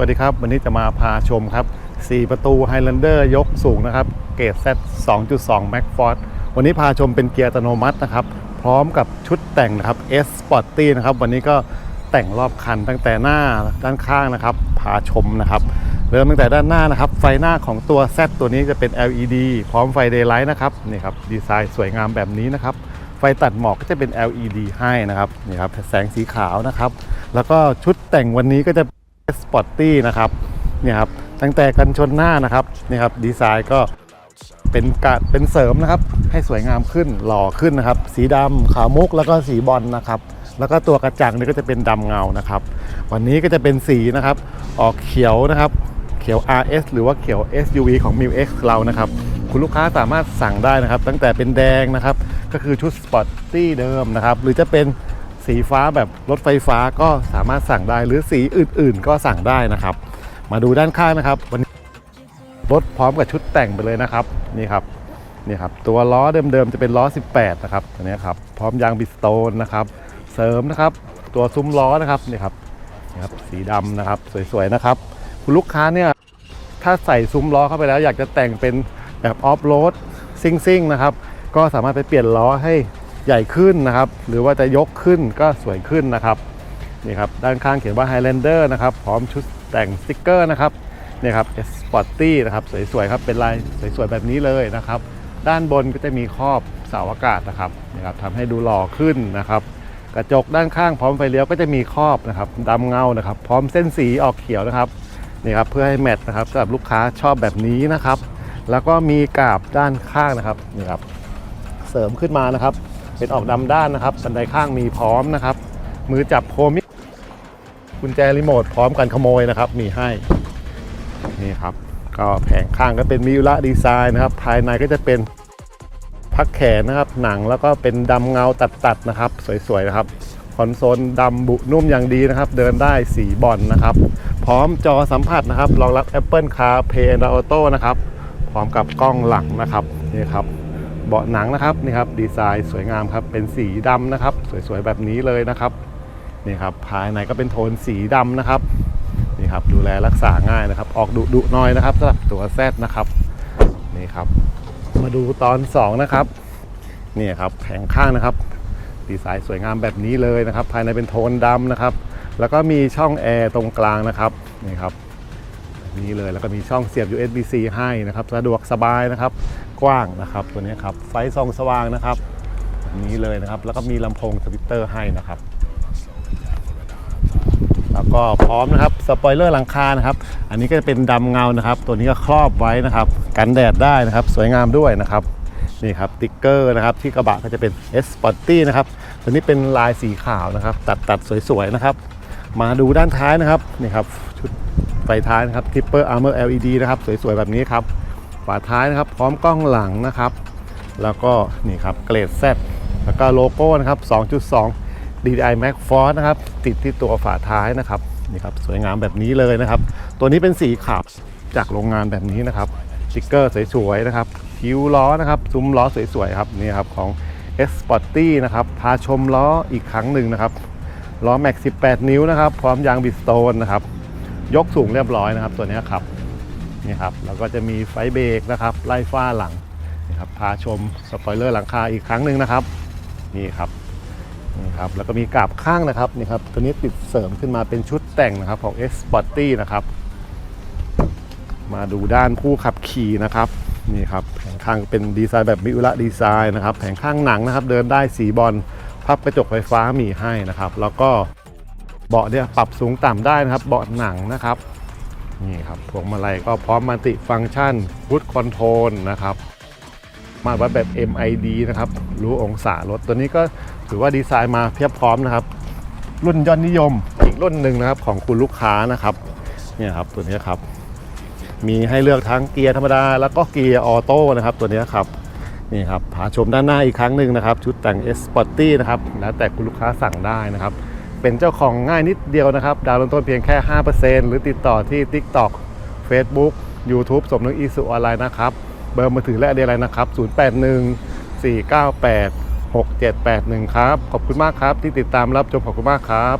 วัสดีครับ วันนี้จะมาพาชมครับ 4 ประตู Highlander ยกสูงนะครับ เกรด Z 2.2 Max Force วันนี้พาชมเป็นเกียร์อัตโนมัตินะครับ พร้อมกับชุดแต่งนะครับ S Sporty นะครับ วันนี้ก็แต่งรอบคันตั้งแต่หน้าด้านข้างนะครับ พาชมนะครับ เริ่มตั้งแต่ด้านหน้านะครับ ไฟหน้าของตัว Z ตัวนี้จะเป็น LED พร้อมไฟ Daylight นะครับ นี่ครับ ดีไซน์สวยงามแบบนี้นะครับไฟตัดหมอกก็จะเป็น LED ให้นะครับนี่ครับแสงสีขาวนะครับ แล้วก็ชุดแต่งวันนี้ก็จะ สปอร์ตี้นะครับเนี่ยครับตั้งแต่กันชนหน้านะครับนี่ครับดีไซน์ก็เป็นกะเป็นเสริมนะครับ ให้สวยงามขึ้นหล่อขึ้นนะครับ สีดำขาวมุกแล้วก็สีบอลนะครับแล้วก็ตัวกระจังนี่ก็จะเป็นดำเงานะครับ วันนี้ก็จะเป็นสีนะครับ ออกเขียวนะครับ เขียว RS หรือว่าเขียว SUV ของ m i X เรานะครับ คุณลูกค้าสามารถสั่งได้นะครับ ตั้งแต่เป็นแดงนะครับ ก็คือชุดสปอร์ตตี้เดิมนะครับ หรือจะเป็น สีฟ้าแบบรถไฟฟ้าก็สามารถสั่งได้ หรือสีอื่นๆ ก็สั่งได้นะครับ มาดูด้านข้างนะครับวันนี้รถพร้อมกับชุดแต่งไปเลยนะครับนี่ครับนี่ครับตัวล้อเดิมๆจะเป็นล้อ 18 นะครับตัวนี้ครับพร้อมยางบิสโตนนะครับ เสริมนะครับ ตัวซุ้มล้อนะครับนี่ครับนี่ครับสีดำนะครับสวยๆนะครับ คุณลูกค้าเนี่ยถ้าใส่ซุ้มล้อเข้าไปแล้ว อยากจะแต่งเป็นแบบออฟโรดซิงซิ่งๆนะครับก็สามารถไปเปลี่ยนล้อให้ ใหญ่ขึ้นนะครับ หรือว่าจะยกขึ้นก็สวยขึ้นนะครับนี่ครับด้านข้างเขียนว่า Highlander นะครับพร้อมชุดแต่งสติกเกอร์นะครับนี่ครับ Sporty นะครับสวยๆครับเป็นลายสวยๆแบบนี้เลยนะครับ ด้านบนก็จะมีครอบเสาอากาศนะครับนี่ครับทำให้ดูหล่อขึ้นนะครับ กระจกด้านข้างพร้อมไฟเลี้ยวก็จะมีครอบนะครับดำเงานะครับ พร้อมเส้นสีออกเขียวนะครับนี่ครับเพื่อให้แมทนะครับสำหรับลูกค้าชอบแบบนี้นะครับ แล้วก็มีกาบด้านข้างนะครับนี่ครับเสริมขึ้นมานะครับ เป็นออกดำด้านนะครับบันไดข้างมีพร้อมนะครับ มือจับโคมิกุญแจรีโมทพร้อมกันขโมยนะครับ มีให้นี่ครับ ก็แผงข้างก็เป็นมิวระดีไซน์นะครับ ภายในก็จะเป็นพักแขนนะครับหนังแล้วก็เป็นดำเงาตัดๆนะครับ สวยๆนะครับคอนโซลดำบุนุ่มอย่างดีนะครับ เดินได้สีบอลนะครับ พร้อมจอสัมผัสนะครับรองรับ Apple CarPlay and Auto นะครับ พร้อมกับกล้องหลังนะครับนี่ครับ เบาะหนังนะครับนี่ครับดีไซน์สวยงามครับเป็นสีดำนะครับ สวยๆแบบนี้เลยนะครับนี่ครับภายในก็เป็นโทนสีดำนะครับนี่ครับดูแลรักษาง่ายนะครับ ออกดุดุน้อยนะครับสำหรับตัวแซดนะครับนี่ครับ มาดูตอน 2 นะครับนี่ครับแผงข้างนะครับ ดีไซน์สวยงามแบบนี้เลยนะครับ ภายในเป็นโทนดำนะครับ แล้วก็มีช่องแอร์ตรงกลางนะครับนี่ครับแบบนี้เลยแล้วก็มีช่องเสียบ USB-C ให้นะครับ สะดวกสบายนะครับ กว้างนะครับ ตัวนี้ครับไฟส่องสว่างนะครับแบบนี้เลยนะครับ แล้วก็มีลำโพงสวิตเตอร์ให้นะครับ แล้วก็พร้อมนะครับสปอยเลอร์หลังคานะครับ อันนี้ก็จะเป็นดำเงานะครับ ตัวนี้ก็ครอบไว้นะครับ กันแดดได้นะครับ สวยงามด้วยนะครับนี่ครับติ๊กเกอร์นะครับที่กระบะก็จะเป็น S Sporty นะครับตัวนี้เป็นลายสีขาวนะครับ ตัดตัดสวยๆนะครับ มาดูด้านท้ายนะครับนี่ครับชุดไฟท้ายนะครับ Tipper Armor LED นะครับ สวยๆแบบนี้ครับ ฝาท้ายนะครับ พร้อมกล้องหลังนะครับ แล้วก็นี่ครับเกรด Z แล้วก็โลโก้นะครับ 2.2 DDI Max Force นะครับ ติดที่ตัวฝาท้ายนะครับนี่ครับสวยงามแบบนี้เลยนะครับ ตัวนี้เป็นสีขาวจากโรงงานแบบนี้นะครับสติกเกอร์สวยๆนะครับคิ้วล้อนะครับซุ้มล้อสวยๆครับนี่ครับของ Sporty นะครับพาชมล้ออีกครั้งหนึ่งนะครับล้อแม็ก 18 นิ้วนะครับ พร้อมยางบิสโตนนะครับ ยกสูงเรียบร้อยนะครับ ตัวนี้ครับ นี่ครับแล้วก็จะมีไฟเบรกนะครับ ไล่ฟ้าหลังนี่ครับพาชมสปอยเลอร์หลังคาอีกครั้งหนึ่งนะครับนี่ครับนี่ครับแล้วก็มีกาบข้างนะครับนี่ครับตัวนี้ติดเสริมขึ้นมาเป็นชุดแต่งนะครับของ S p o r t y นะครับ มาดูด้านผู้ขับขี่นะครับนี่ครับแผงข้างเป็นดีไซน์แบบมิอุระดีไซน์นะครับแผงข้างหนังนะครับ เดินได้สีบอลพับกระจกไฟฟ้ามีให้นะครับ แล้วก็เบาะเนี่ยปรับสูงต่ำได้นะครับ เบาะหนังนะครับ นี่ครับพวงมาลัยก็พร้อมมัลติฟังก์ชันพุทคอนโทรลนะครับ มาวัดแบบ MID นะครับ รู้องศารถตัวนี้ก็ถือว่าดีไซน์มาเพียบพร้อมนะครับ รุ่นยอดนิยมอีกรุ่นหนึ่งนะครับของคุณลูกค้านะครับเนี่ยครับตัวนี้ครับ มีให้เลือกทั้งเกียร์ธรรมดา แล้วก็เกียร์ออโต้นะครับ ตัวนี้ครับนี่ครับพาชมด้านหน้าอีกครั้งหนึ่งนะครับ ชุดแต่ง S Sporty นะครับแล้วแต่คุณลูกค้าสั่งได้นะครับ เป็นเจ้าของง่ายนิดเดียวนะครับ ดาวน์โหลดต้นเพียงแค่ 5%หรือติดต่อที่ TikTok Facebook YouTube สมนึกอีสุออนไลน์นะครับ เบอร์มือถือและเดียอะไรนะครับ 081 498 6781 ครับ ขอบคุณมากครับที่ติดตามรับชมขอบคุณมากครับ